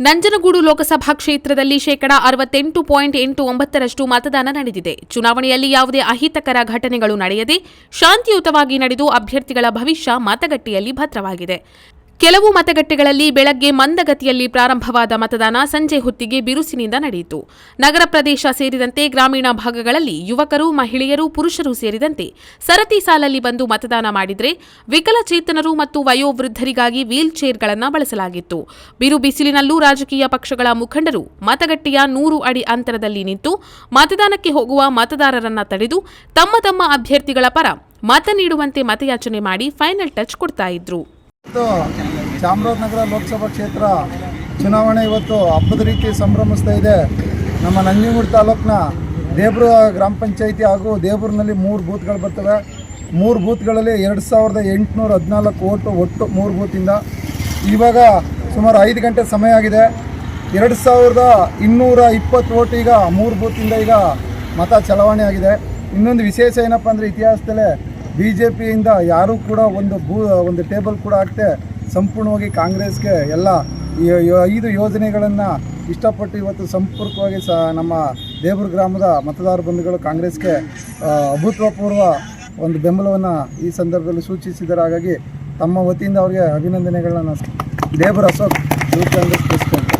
ನಂಜನಗೂಡು ಲೋಕಸಭಾ ಕ್ಷೇತ್ರದಲ್ಲಿ ಶೇಕಡಾ ಅರವತ್ತೆಂಟು ಪಾಯಿಂಟ್ ಎಂಟು ಒಂಬತ್ತರಷ್ಟು ಮತದಾನ ನಡೆದಿದೆ. ಚುನಾವಣೆಯಲ್ಲಿ ಯಾವುದೇ ಅಹಿತಕರ ಘಟನೆಗಳು ನಡೆಯದೆ ಶಾಂತಿಯುತವಾಗಿ ನಡೆದು ಅಭ್ಯರ್ಥಿಗಳ ಭವಿಷ್ಯ ಮತಗಟ್ಟೆಯಲ್ಲಿ ಭದ್ರವಾಗಿದೆ. ಕೆಲವು ಮತಗಟ್ಟೆಗಳಲ್ಲಿ ಬೆಳಗ್ಗೆ ಮಂದಗತಿಯಲ್ಲಿ ಪ್ರಾರಂಭವಾದ ಮತದಾನ ಸಂಜೆ ಹೊತ್ತಿಗೆ ಬಿರುಸಿನಿಂದ ನಡೆಯಿತು. ನಗರ ಪ್ರದೇಶ ಸೇರಿದಂತೆ ಗ್ರಾಮೀಣ ಭಾಗಗಳಲ್ಲಿ ಯುವಕರು, ಮಹಿಳೆಯರು, ಪುರುಷರು ಸೇರಿದಂತೆ ಸರತಿ ಸಾಲಲ್ಲಿ ಬಂದು ಮತದಾನ ಮಾಡಿದರೆ ವಿಕಲಚೇತನರು ಮತ್ತು ವಯೋವೃದ್ಧರಿಗಾಗಿ ವೀಲ್ ಚೇರ್ಗಳನ್ನು ಬಳಸಲಾಗಿತ್ತು. ಬಿರು ಬಿಸಿಲಿನಲ್ಲೂ ರಾಜಕೀಯ ಪಕ್ಷಗಳ ಮುಖಂಡರು ಮತಗಟ್ಟೆಯ ನೂರು ಅಡಿ ಅಂತರದಲ್ಲಿ ನಿಂತು ಮತದಾನಕ್ಕೆ ಹೋಗುವ ಮತದಾರರನ್ನ ತಡೆದು ತಮ್ಮ ತಮ್ಮ ಅಭ್ಯರ್ಥಿಗಳ ಪರ ಮತ ನೀಡುವಂತೆ ಮತಯಾಚನೆ ಮಾಡಿ ಫೈನಲ್ ಟಚ್ ಕೊಡ್ತಾ ಇದ್ರು. ಇವತ್ತು ಚಾಮರಾಜನಗರ ಲೋಕಸಭಾ ಕ್ಷೇತ್ರ ಚುನಾವಣೆ ಇವತ್ತು ಹಬ್ಬದ ರೀತಿ ಸಂಭ್ರಮಿಸ್ತಾ ಇದೆ. ನಮ್ಮ ನಂಜನಗೂಡು ತಾಲೂಕಿನ ದೇಬ್ರು ಗ್ರಾಮ ಪಂಚಾಯಿತಿ ಹಾಗೂ ದೇಬ್ರಿನಲ್ಲಿ ಮೂರು ಬೂತ್ಗಳು ಬರ್ತವೆ. ಮೂರು ಬೂತ್ಗಳಲ್ಲಿ ಎರಡು ಸಾವಿರದ ಎಂಟುನೂರ ಹದಿನಾಲ್ಕು ಓಟು ಒಟ್ಟು ಮೂರು ಬೂತಿಂದ. ಇವಾಗ ಸುಮಾರು ಐದು ಗಂಟೆ ಸಮಯ ಆಗಿದೆ. ಎರಡು ಸಾವಿರದ ಇನ್ನೂರ ಇಪ್ಪತ್ತು ಓಟು ಈಗ ಮೂರು ಬೂತಿಂದ ಈಗ ಮತ ಚಲಾವಣೆ ಆಗಿದೆ. ಇನ್ನೊಂದು ವಿಶೇಷ ಏನಪ್ಪ ಅಂದರೆ ಇತಿಹಾಸದಲ್ಲೇ ಬಿ ಜೆ ಪಿಯಿಂದ ಯಾರೂ ಕೂಡ ಒಂದು ಭೂ, ಒಂದು ಟೇಬಲ್ ಕೂಡ ಹಾಕದೆ ಸಂಪೂರ್ಣವಾಗಿ ಕಾಂಗ್ರೆಸ್ಗೆ ಎಲ್ಲ ಐದು ಯೋಜನೆಗಳನ್ನು ಇಷ್ಟಪಟ್ಟು ಇವತ್ತು ಸಂಪೂರ್ಣವಾಗಿ ಸ, ನಮ್ಮ ದೇವರ ಗ್ರಾಮದ ಮತದಾರ ಬಂಧುಗಳು ಕಾಂಗ್ರೆಸ್ಗೆ ಅಭೂತಪೂರ್ವ ಒಂದು ಬೆಂಬಲವನ್ನು ಈ ಸಂದರ್ಭದಲ್ಲಿ ಸೂಚಿಸಿದ್ದಾರೆ. ಹಾಗಾಗಿ ತಮ್ಮ ವತಿಯಿಂದ ಅವರಿಗೆ ಅಭಿನಂದನೆಗಳನ್ನ ದೇವರ ಅಶೋಕ್ ಕಾಂಗ್ರೆಸ್ ಪ್ರೆಸಿಡೆಂಟ್